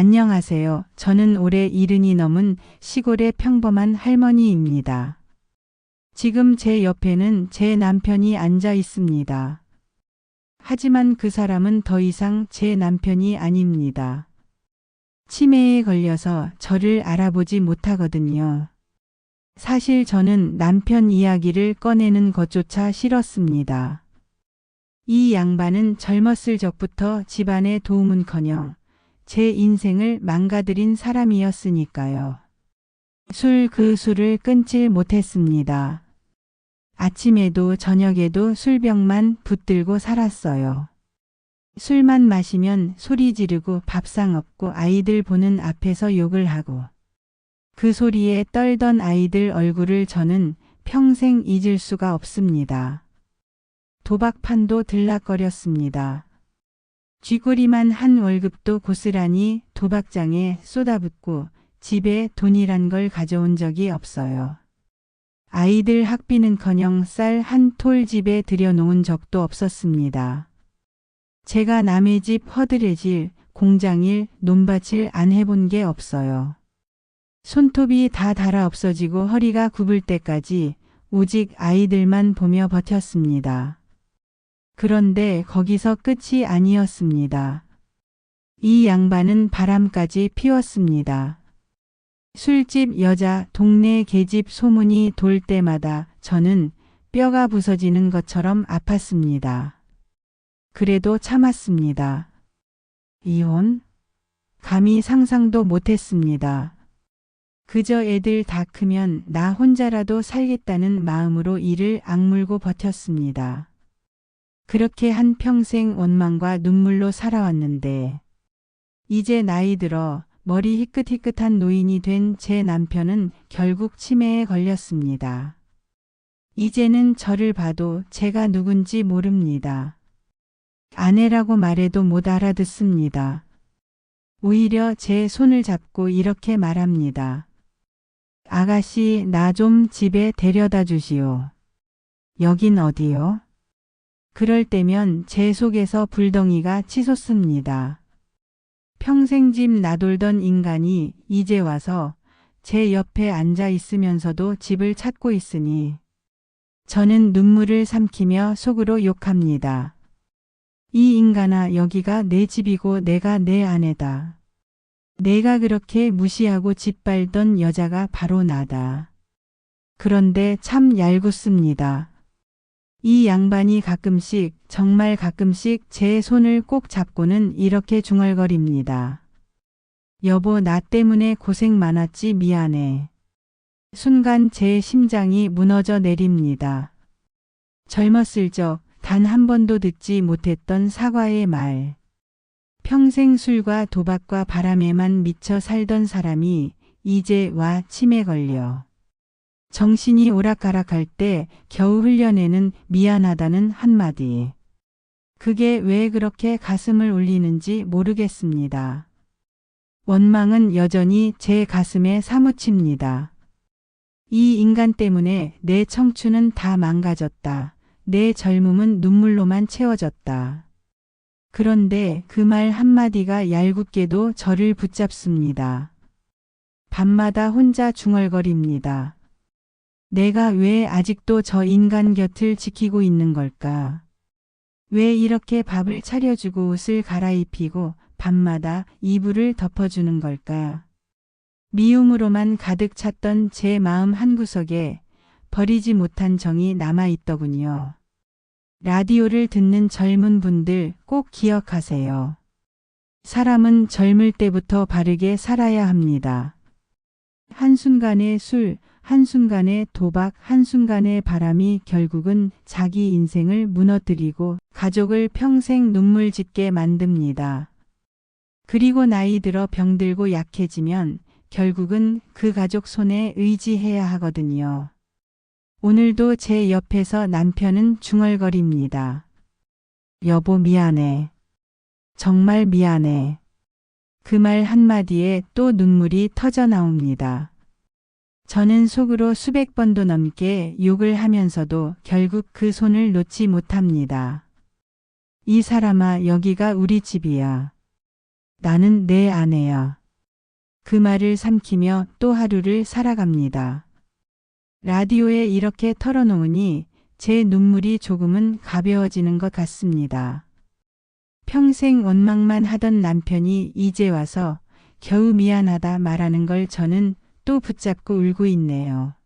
안녕하세요. 저는 올해 이른이 넘은 시골의 평범한 할머니입니다. 지금 제 옆에는 제 남편이 앉아 있습니다. 하지만 그 사람은 더 이상 제 남편이 아닙니다. 치매에 걸려서 저를 알아보지 못하거든요. 사실 저는 남편 이야기를 꺼내는 것조차 싫었습니다. 이 양반은 젊었을 적부터 집안의 도움은커녕 제 인생을 망가뜨린 사람이었으니까요. 술 그 술을 끊질 못했습니다. 아침에도 저녁에도 술병만 붙들고 살았어요. 술만 마시면 소리 지르고 밥상 없고 아이들 보는 앞에서 욕을 하고 그 소리에 떨던 아이들 얼굴을 저는 평생 잊을 수가 없습니다. 도박판도 들락거렸습니다. 쥐꼬리만 한 월급도 고스란히 도박장에 쏟아붓고 집에 돈이란 걸 가져온 적이 없어요. 아이들 학비는커녕 쌀 한 톨 집에 들여놓은 적도 없었습니다. 제가 남의 집 허드레질, 공장일, 논밭일 안 해본 게 없어요. 손톱이 다 닳아 없어지고 허리가 굽을 때까지 오직 아이들만 보며 버텼습니다. 그런데 거기서 끝이 아니었습니다. 이 양반은 바람까지 피웠습니다. 술집 여자 동네 계집 소문이 돌 때마다 저는 뼈가 부서지는 것처럼 아팠습니다. 그래도 참았습니다. 이혼? 감히 상상도 못했습니다. 그저 애들 다 크면 나 혼자라도 살겠다는 마음으로 이를 악물고 버텼습니다. 그렇게 한 평생 원망과 눈물로 살아왔는데 이제 나이 들어 머리 희끗희끗한 노인이 된 제 남편은 결국 치매에 걸렸습니다. 이제는 저를 봐도 제가 누군지 모릅니다. 아내라고 말해도 못 알아듣습니다. 오히려 제 손을 잡고 이렇게 말합니다. 아가씨, 나 좀 집에 데려다 주시오. 여긴 어디요? 그럴 때면 제 속에서 불덩이가 치솟습니다. 평생 집 나돌던 인간이 이제 와서 제 옆에 앉아 있으면서도 집을 찾고 있으니 저는 눈물을 삼키며 속으로 욕합니다. 이 인간아 여기가 내 집이고 내가 내 아내다. 내가 그렇게 무시하고 짓밟던 여자가 바로 나다. 그런데 참 얄궂습니다. 이 양반이 가끔씩, 정말 가끔씩 제 손을 꼭 잡고는 이렇게 중얼거립니다. 여보, 나 때문에 고생 많았지, 미안해. 순간 제 심장이 무너져 내립니다. 젊었을 적, 단 한 번도 듣지 못했던 사과의 말. 평생 술과 도박과 바람에만 미쳐 살던 사람이 이제 와 침에 걸려. 정신이 오락가락할 때 겨우 흘려내는 미안하다는 한마디. 그게 왜 그렇게 가슴을 울리는지 모르겠습니다. 원망은 여전히 제 가슴에 사무칩니다. 이 인간 때문에 내 청춘은 다 망가졌다. 내 젊음은 눈물로만 채워졌다. 그런데 그 말 한마디가 얄궂게도 저를 붙잡습니다. 밤마다 혼자 중얼거립니다. 내가 왜 아직도 저 인간 곁을 지키고 있는 걸까? 왜 이렇게 밥을 차려주고 옷을 갈아입히고 밤마다 이불을 덮어주는 걸까? 미움으로만 가득 찼던 제 마음 한구석에 버리지 못한 정이 남아 있더군요. 라디오를 듣는 젊은 분들 꼭 기억하세요. 사람은 젊을 때부터 바르게 살아야 합니다. 한순간의 술, 한순간의 도박, 한순간의 바람이 결국은 자기 인생을 무너뜨리고 가족을 평생 눈물 짓게 만듭니다. 그리고 나이 들어 병들고 약해지면 결국은 그 가족 손에 의지해야 하거든요. 오늘도 제 옆에서 남편은 중얼거립니다. 여보 미안해. 정말 미안해. 그 말 한마디에 또 눈물이 터져 나옵니다. 저는 속으로 수백 번도 넘게 욕을 하면서도 결국 그 손을 놓지 못합니다. 이 사람아 여기가 우리 집이야. 나는 내 아내야. 그 말을 삼키며 또 하루를 살아갑니다. 라디오에 이렇게 털어놓으니 제 눈물이 조금은 가벼워지는 것 같습니다. 평생 원망만 하던 남편이 이제 와서 겨우 미안하다 말하는 걸 저는 또 붙잡고 울고 있네요.